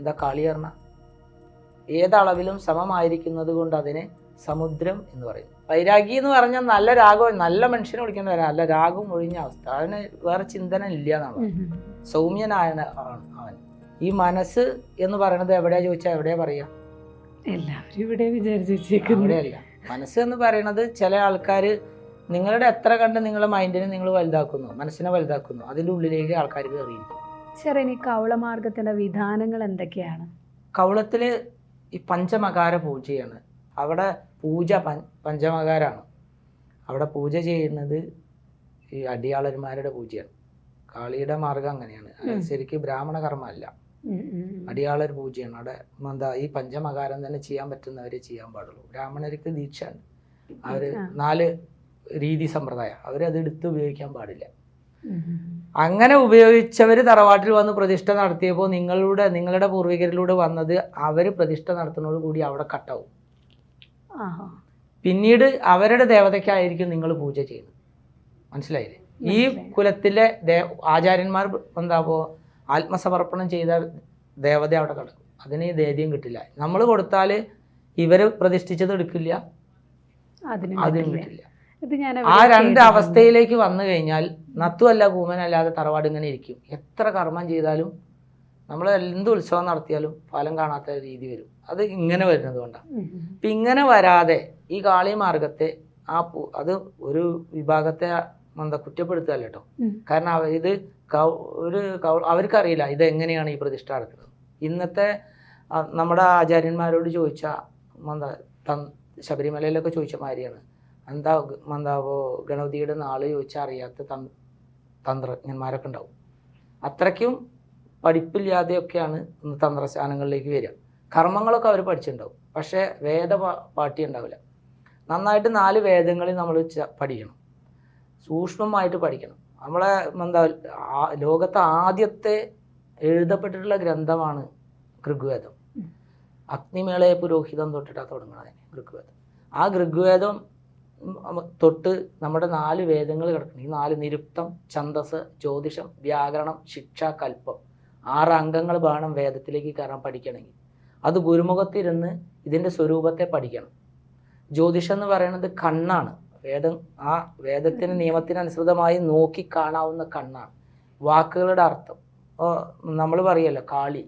എന്താ കാളി പറഞ്ഞ ഏതളവിലും സമമായിരിക്കുന്നത് കൊണ്ട് അതിനെ സമുദ്രം എന്ന് പറയും. വൈരാഗി എന്ന് പറഞ്ഞാൽ നല്ല രാഗം നല്ല മനുഷ്യനെ വിളിക്കുന്നവരാ നല്ല രാഗം ഒഴിഞ്ഞ അവസ്ഥ. അവന് വേറെ ചിന്തന ഇല്ല എന്നാണ് സൗമ്യനായ ആണ് അവൻ. ഈ മനസ്സ് എന്ന് പറയുന്നത് എവിടെയാ ചോദിച്ചാൽ എവിടെയാ പറയാ? എല്ലാവരും ഇവിടെ വിചാരിച്ചു വെച്ചേക്കുന്നു. മനസ്സ് എന്ന് പറയുന്നത് ചില ആൾക്കാർ നിങ്ങളുടെ എത്ര കണ്ട് നിങ്ങളുടെ മൈൻഡിനെ നിങ്ങൾ വലുതാക്കുന്നു മനസ്സിനെ വലുതാക്കുന്നു അതിന്റെ ഉള്ളിലേക്ക് ആൾക്കാർ കയറിയിരിക്കും ചെറിയ കവളമാർഗത്തിന്റെ വിധാനങ്ങൾ എന്തൊക്കെയാണ്? കവളത്തിൽ ഈ പഞ്ചമകാര പൂജയാണ്. അവിടെ പൂജ പഞ്ച പഞ്ചമകാരാണ്. അവിടെ പൂജ ചെയ്യുന്നത് ഈ അടിയാളന്മാരുടെ പൂജയാണ്. കാളിയുടെ മാർഗം അങ്ങനെയാണ്. ശരിക്കും ബ്രാഹ്മണ കർമ്മമല്ല. അടിയാളർ പൂജയാണ്. അവിടെ എന്താ ഈ പഞ്ചമകാരം തന്നെ ചെയ്യാൻ പറ്റുന്നവരെ ചെയ്യാൻ പാടുള്ളൂ. ബ്രാഹ്മണർക്ക് ദീക്ഷയാണ്. അവർ നാല് രീതി സമ്പ്രദായം. അവരത് എടുത്ത് ഉപയോഗിക്കാൻ പാടില്ല. അങ്ങനെ ഉപയോഗിച്ചവർ തറവാട്ടിൽ വന്ന് പ്രതിഷ്ഠ നടത്തിയപ്പോൾ നിങ്ങളുടെ നിങ്ങളുടെ പൂർവികരിലൂടെ വന്നത് അവർ പ്രതിഷ്ഠ നടത്തുന്നതോട് കൂടി അവിടെ കട്ടാവും. പിന്നീട് അവരുടെ ദേവതയ്ക്കായിരിക്കും നിങ്ങൾ പൂജ ചെയ്യുന്നത്. മനസ്സിലായില്ലേ? ഈ കുലത്തിലെ ദേ ആചാര്യന്മാർ എന്താപ്പോ ആത്മസമർപ്പണം ചെയ്ത ദേവത അവിടെ കിടക്കും. അതിന് ഈ ദേദ്യം കിട്ടില്ല. നമ്മൾ കൊടുത്താൽ ഇവർ പ്രതിഷ്ഠിച്ചത് എടുക്കില്ല. അതിനും കിട്ടില്ല. ആ രണ്ട് അവസ്ഥയിലേക്ക് വന്നു കഴിഞ്ഞാൽ നത്തുമല്ല കൂമനല്ലാതെ തറവാട് ഇങ്ങനെ ഇരിക്കും. എത്ര കർമ്മം ചെയ്താലും നമ്മൾ എന്ത് ഉത്സവം നടത്തിയാലും ഫലം കാണാത്ത രീതി വരും. അത് ഇങ്ങനെ വരുന്നത് കൊണ്ടാണ്. അപ്പം ഇങ്ങനെ വരാതെ ഈ കാളി മാർഗത്തെ ആ അത് ഒരു വിഭാഗത്തെ എന്താ കുറ്റപ്പെടുത്തുകയല്ല കേട്ടോ കാരണം ഇത് കൗ- ഒരു കൗ- അവർക്കറിയില്ല ഇത് എങ്ങനെയാണ് ഈ പ്രതിഷ്ഠ നടക്കുന്നത്. ഇന്നത്തെ നമ്മുടെ ആചാര്യന്മാരോട് ചോദിച്ച എന്താ ശബരിമലയിലൊക്കെ ചോദിച്ച മാതിരിയാണ്. എന്താ എന്താവോ ഗണപതിയുടെ നാൾ ചോദിച്ചാൽ അറിയാത്ത തന്ത്രജ്ഞന്മാരൊക്കെ ഉണ്ടാവും. അത്രയ്ക്കും പഠിപ്പില്ലാതെയൊക്കെയാണ് ഇന്ന് തന്ത്രസ്ഥാനങ്ങളിലേക്ക് വരിക. കർമ്മങ്ങളൊക്കെ അവർ പഠിച്ചിട്ടുണ്ടാവും. പക്ഷേ വേദ പാ- പാഠ്യം ഉണ്ടാവില്ല. നന്നായിട്ട് നാല് വേദങ്ങളിൽ നമ്മൾ പഠിക്കണം. സൂക്ഷ്മമായിട്ട് പഠിക്കണം. നമ്മളെ എന്താ ലോകത്ത് ആദ്യത്തെ എഴുതപ്പെട്ടിട്ടുള്ള ഗ്രന്ഥമാണ് ഋഗ്വേദം. അഗ്നിമേളയെ പുരോഹിതം തൊട്ടിട്ടാണ് തുടങ്ങുന്നത് ഋഗ്വേദം. ആ ഋഗ്വേദം തൊട്ട് നമ്മുടെ നാല് വേദങ്ങൾ കിടക്കുന്നു ഈ നാല് നിരുക്തം ഛന്ദസ് ജ്യോതിഷം വ്യാകരണം ശിക്ഷ കൽപ്പം. ആറ് അംഗങ്ങൾ വേണം വേദത്തിലേക്ക് കയറാൻ പഠിക്കണമെങ്കിൽ. അത് ഗുരുമുഖത്തിരുന്ന് ഇതിന്റെ സ്വരൂപത്തെ പഠിക്കണം. ജ്യോതിഷം എന്ന് പറയുന്നത് കണ്ണാണ്. വേദം ആ വേദത്തിന് നിയമത്തിനനുസൃതമായി നോക്കി കാണാവുന്ന കണ്ണാണ്. വാക്കുകളുടെ അർത്ഥം. നമ്മൾ പറയല്ലോ കാളി.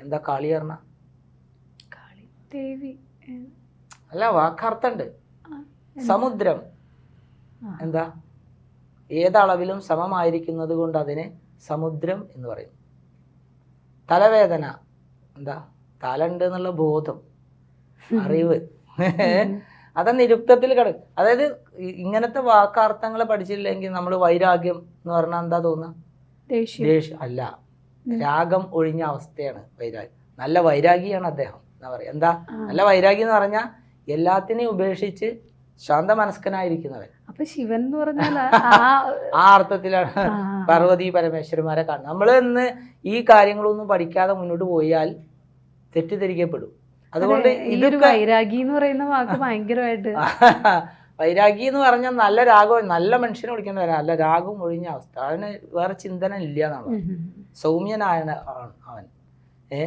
എന്താ കാളി പറഞ്ഞ? കാളി ദേവി അല്ല വാക്കർത്ഥമുണ്ട് സമുദ്രം. എന്താ? ഏതളവിലും സമമായിരിക്കുന്നത് കൊണ്ട് അതിനെ സമുദ്രം എന്ന് പറയും. തലവേദന. എന്താ? തലണ്ട് എന്നുള്ള ബോധം. അറിവ്. അതാ നിരുക്തത്തിൽ കിടക്കും. അതായത് ഇങ്ങനത്തെ വാക്കാർത്ഥങ്ങൾ പഠിച്ചില്ലെങ്കിൽ നമ്മൾ വൈരാഗ്യം എന്ന് പറഞ്ഞാൽ എന്താ തോന്നുക? ദേഷ്യം. അല്ല. രാഗം ഒഴിഞ്ഞ അവസ്ഥയാണ് വൈരാഗ്യം. നല്ല വൈരാഗിയാണ് അദ്ദേഹം എന്താ പറയുക എന്താ? നല്ല വൈരാഗി എന്ന് പറഞ്ഞാൽ എല്ലാത്തിനെയും ഉപേക്ഷിച്ച് ശാന്ത മനസ്കനായിരിക്കുന്നവൻ. അപ്പൊ ശിവൻ എന്ന് പറഞ്ഞാൽ ആ അർത്ഥത്തിലാണ് പാർവതി പരമേശ്വരന്മാരെ കാണുന്നത്. നമ്മൾ ഇന്ന് ഈ കാര്യങ്ങളൊന്നും പഠിക്കാതെ മുന്നോട്ട് പോയാൽ തെറ്റിദ്ധരിക്കപ്പെടും. അതുകൊണ്ട് ഇതൊക്കെ വൈരാഗി എന്ന് പറയുന്ന വാക്ക് ഭയങ്കരമായിട്ട്. വൈരാഗി എന്ന് പറഞ്ഞാൽ നല്ല രാഗം നല്ല മനുഷ്യനെ വിളിക്കേണ്ടവരാ നല്ല രാഗം ഒഴിഞ്ഞ അവസ്ഥ. അവന് വേറെ ചിന്തന ഇല്ല ഉം, സൗമ്യനായ അവൻ. ഏ?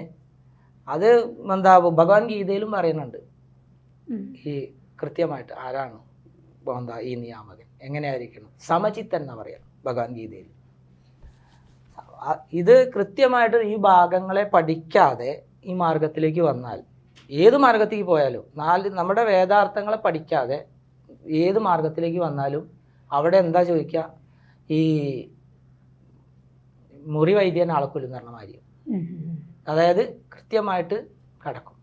അത് എന്താ ഭഗവാൻ ഗീതയിലും പറയുന്നുണ്ട്. ഈ കൃത്യമായിട്ട് ആരാണ് എന്താ ഈ നിയാമകൻ? എങ്ങനെയായിരിക്കണം? സമചിത്തൻ എന്ന് പറയാം ഭഗവത്ഗീതയിൽ. ഇത് കൃത്യമായിട്ട് ഈ ഭാഗങ്ങളെ പഠിക്കാതെ ഈ മാർഗത്തിലേക്ക് വന്നാൽ ഏത് മാർഗത്തേക്ക് പോയാലും നാല് നമ്മുടെ വേദാർത്ഥങ്ങളെ പഠിക്കാതെ ഏത് മാർഗത്തിലേക്ക് വന്നാലും അവിടെ എന്താ ചോദിക്കുക ഈ മുറി വൈദ്യൻ ആളക്കൊല്ലുന്ന പറഞ്ഞ. അതായത് കൃത്യമായിട്ട് കടക്കും.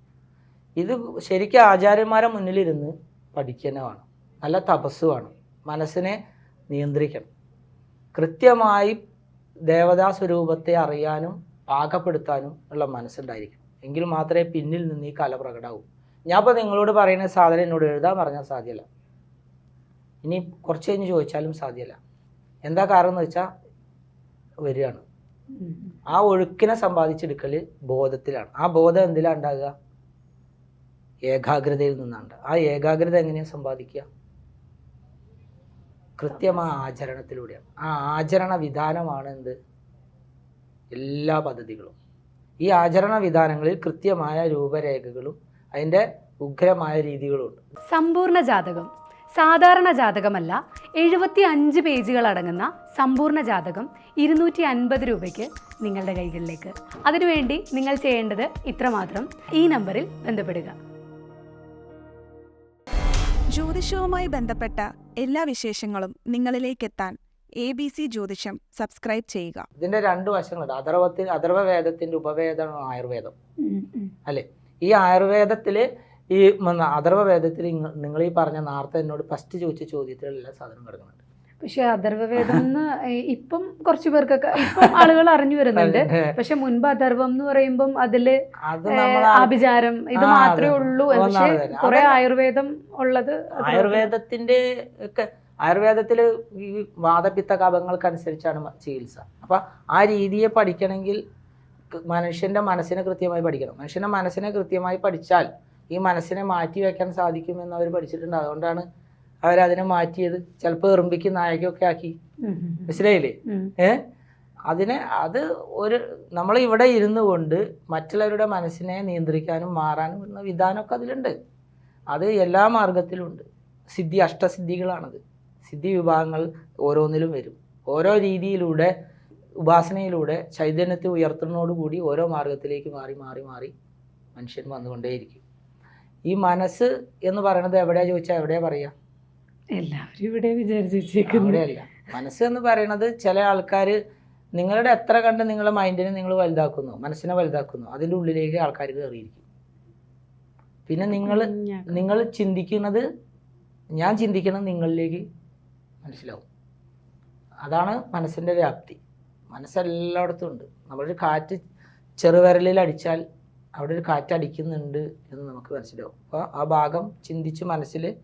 ഇത് ശരിക്കും ആചാര്യന്മാരെ മുന്നിലിരുന്ന് പഠിക്കുന്ന വേണം. നല്ല തപസ് വേണം. മനസ്സിനെ നിയന്ത്രിക്കണം. കൃത്യമായി ദേവതാ സ്വരൂപത്തെ അറിയാനും പാകപ്പെടുത്താനും ഉള്ള മനസ്സുണ്ടായിരിക്കണം. എങ്കിൽ മാത്രമേ പിന്നിൽ നിന്ന് ഈ കല പ്രകടാവൂ. ഞാൻ ഇപ്പോൾ നിങ്ങളോട് പറയുന്ന സാധനം എന്നോട് എഴുതാൻ പറഞ്ഞാൽ സാധ്യമല്ല ഇനി കുറച്ച് കഴിഞ്ഞ് ചോദിച്ചാലും സാധ്യമല്ല എന്താ കാരണം എന്ന് വെച്ചാൽ വരികയാണ്. ആ ഒഴുക്കിനെ സമ്പാദിച്ചെടുക്കൽ ബോധത്തിലാണ്. ആ ബോധം എന്തിലാണ് ഉണ്ടാകുക? ഏകാഗ്രതയിൽ നിന്നാണ്. ആ ഏകാഗ്രത എങ്ങനെയാണ് സമ്പാദിക്കുക? കൃത്യമായ ആചരണത്തിലൂടെയാണ്. ആ ആചരണ വിധാനമാണ് എന്ത്? എല്ലാ പദ്ധതികളും. ഈ ആചരണ വിധാനങ്ങളിൽ കൃത്യമായ രൂപരേഖകളും അതിന്റെ ഉഗ്രമായ രീതികളും ഉണ്ട് സമ്പൂർണ ജാതകം. സാധാരണ ജാതകമല്ല എഴുപത്തി അഞ്ച് പേജുകൾ അടങ്ങുന്ന സമ്പൂർണ ജാതകം ഇരുന്നൂറ്റി അൻപത് രൂപയ്ക്ക് നിങ്ങളുടെ കൈകളിലേക്ക്. അതിനുവേണ്ടി നിങ്ങൾ ചെയ്യേണ്ടത് ഇത്രമാത്രം. ഈ നമ്പറിൽ ബന്ധപ്പെടുക. ജ്യോതിഷവുമായി ബന്ധപ്പെട്ട എല്ലാ വിശേഷങ്ങളും നിങ്ങളിലേക്ക് എത്താൻ എ ബി സി ജ്യോതിഷം സബ്സ്ക്രൈബ് ചെയ്യുക. ഇതിന്റെ രണ്ട് വശങ്ങളുണ്ട്. അഥർവത്തിൽ അഥർവ വേദത്തിന്റെ ഉപവേദമാണ് ആയുർവേദം. അല്ലെ? ഈ ആയുർവേദത്തിൽ ഈ അഥർവ വേദത്തിൽ നിങ്ങൾ ഈ പറഞ്ഞ നേരത്തെ എന്നോട് ഫസ്റ്റ് ചോദിച്ച ചോദ്യത്തിലുള്ള സാധനം കിടക്കുന്നുണ്ട്. പക്ഷെ അഥർവവേദം എന്ന് ഇപ്പം കുറച്ചു പേർക്കൊക്കെ ഇപ്പം ആളുകൾ അറിഞ്ഞു വരുന്നുണ്ട്. പക്ഷെ മുൻപ് അഥർവം എന്ന് പറയുമ്പം അതിൽ അത് ആഭിചാരം ഇത് മാത്രമേ ഉള്ളൂ. പക്ഷെ കുറെ ആയുർവേദം ഉള്ളത് ആയുർവേദത്തിന്റെ ഒക്കെ ആയുർവേദത്തിൽ ഈ വാദപിത്ത കപങ്ങൾക്കനുസരിച്ചാണ് ചികിത്സ. അപ്പം ആ രീതിയെ പഠിക്കണമെങ്കിൽ മനുഷ്യന്റെ മനസ്സിനെ കൃത്യമായി പഠിക്കണം. മനുഷ്യന്റെ മനസ്സിനെ കൃത്യമായി പഠിച്ചാൽ ഈ മനസ്സിനെ മാറ്റി വയ്ക്കാൻ സാധിക്കുമെന്ന് അവർ പഠിച്ചിട്ടുണ്ട്. അതുകൊണ്ടാണ് അവരതിനെ മാറ്റിയത്. ചിലപ്പോൾ എറുമ്പിക്ക് നായകൊക്കെ ആക്കി. മനസ്സിലായില്ലേ. ഏ? അതിനെ അത് ഒരു നമ്മൾ ഇവിടെ ഇരുന്നു കൊണ്ട് മറ്റുള്ളവരുടെ മനസ്സിനെ നിയന്ത്രിക്കാനും മാറാനും എന്ന വിധാനമൊക്കെ അതിലുണ്ട്. അത് എല്ലാ മാർഗത്തിലും ഉണ്ട് സിദ്ധി അഷ്ടസിദ്ധികളാണത്. സിദ്ധി വിഭാഗങ്ങൾ ഓരോന്നിലും വരും. ഓരോ രീതിയിലൂടെ ഉപാസനയിലൂടെ ചൈതന്യത്തെ ഉയർത്തുന്നതോടുകൂടി ഓരോ മാർഗത്തിലേക്ക് മാറി മാറി മാറി മനുഷ്യൻ വന്നുകൊണ്ടേയിരിക്കും. ഈ മനസ്സ് എന്ന് പറയുന്നത് എവിടെയാ ചോദിച്ചാൽ എവിടെയാ പറയാ? എല്ലാവരും ഇവിടെ വിചാരിച്ചു വെച്ചേക്കുന്നു. അവിടെയല്ല. മനസ്സ് എന്ന് പറയുന്നത് ചില ആൾക്കാർ നിങ്ങളുടെ എത്ര കണ്ട് നിങ്ങളുടെ മൈൻഡിനെ നിങ്ങൾ വലുതാക്കുന്നു മനസ്സിനെ വലുതാക്കുന്നു അതിന്റെ ഉള്ളിലേക്ക് ആൾക്കാർ കയറിയിരിക്കും പിന്നെ നിങ്ങൾ നിങ്ങൾ ചിന്തിക്കുന്നത് ഞാൻ ചിന്തിക്കുന്നത് നിങ്ങളിലേക്ക് മനസ്സിലാവും. അതാണ് മനസ്സിന്റെ വ്യാപ്തി. മനസ്സെല്ലായിടത്തും ഉണ്ട്. നമ്മളൊരു കാറ്റ് ചെറുവിരലിൽ അടിച്ചാൽ അവിടെ ഒരു കാറ്റ് അടിക്കുന്നുണ്ട് എന്ന് നമുക്ക് മനസ്സിലാവും. അപ്പോൾ ആ ഭാഗം ചിന്തിച്ച് മനസ്സിൽ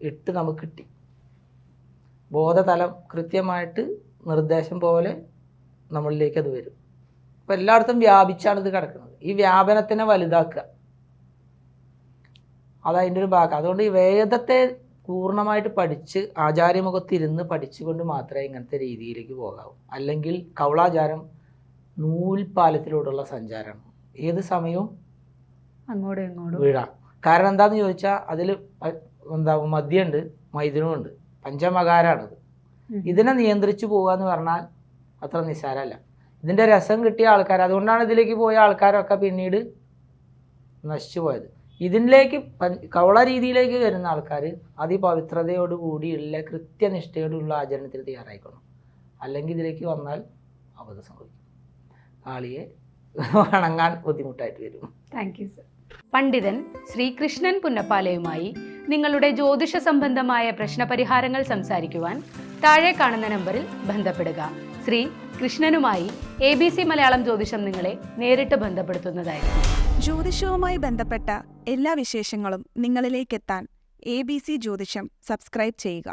ഇട്ട് നമുക്ക് കിട്ടി. ബോധതലം കൃത്യമായിട്ട് നിർദ്ദേശം പോലെ നമ്മളിലേക്ക് അത് വരും. അപ്പോൾ എല്ലായിടത്തും വ്യാപിച്ചാണ് ഇത് കിടക്കുന്നത്. ഈ വ്യാപനത്തിനെ വലുതാക്കുക. അതതിന്റെ ഒരു ഭാഗം. അതുകൊണ്ട് ഈ വേദത്തെ പൂർണമായിട്ട് പഠിച്ച് ആചാര്യമുഖത്തിരുന്ന് പഠിച്ചുകൊണ്ട് മാത്രമേ ഇങ്ങനത്തെ രീതിയിലേക്ക് പോകാവൂ. അല്ലെങ്കിൽ കൗളാചാരം നൂൽപാലത്തിലൂടെയുള്ള സഞ്ചാരമാണ്. ഏത് സമയവും അങ്ങോട്ടും ഇങ്ങോട്ടും. വീഴാം കാരണം എന്താണെന്ന് ചോദിച്ചാൽ അതിൽ എന്താ മദ്യമുണ്ട് മൈഥുനമുണ്ട്. പഞ്ചമകാരാണത്. ഇതിനെ നിയന്ത്രിച്ചു പോകുക എന്ന് പറഞ്ഞാൽ അത്ര നിസ്സാരമല്ല. ഇതിന്റെ രസം കിട്ടിയ ആൾക്കാർ അതുകൊണ്ടാണ് ഇതിലേക്ക് പോയ ആൾക്കാരൊക്കെ പിന്നീട് നശിച്ചു പോയത്. ഇതിലേക്ക് കവള രീതിയിലേക്ക് വരുന്ന ആൾക്കാർ അതിപവിത്രതയോടുകൂടിയുള്ള കൃത്യനിഷ്ഠയോടുള്ള ആചരണത്തിന് തയ്യാറായിക്കണം. അല്ലെങ്കിൽ ഇതിലേക്ക് വന്നാൽ അബദ്ധം സംഭവിക്കും. ആളിയെ വണങ്ങാൻ ബുദ്ധിമുട്ടായിട്ട് വരും. Thank you sir. പണ്ഡിതൻ ശ്രീകൃഷ്ണൻ പുന്നപ്പാലയുമായി നിങ്ങളുടെ ജ്യോതിഷ സംബന്ധമായ പ്രശ്നപരിഹാരങ്ങൾ സംസാരിക്കുവാൻ താഴെ കാണുന്ന നമ്പറിൽ ബന്ധപ്പെടുക. ശ്രീ കൃഷ്ണനുമായി എ ബി സി മലയാളം ജ്യോതിഷം നിങ്ങളെ നേരിട്ട് ബന്ധപ്പെടുത്തുന്നതായിരിക്കും. ജ്യോതിഷവുമായി ബന്ധപ്പെട്ട എല്ലാ വിശേഷങ്ങളും നിങ്ങളിലേക്കെത്താൻ എ ബി സി ജ്യോതിഷം സബ്സ്ക്രൈബ് ചെയ്യുക.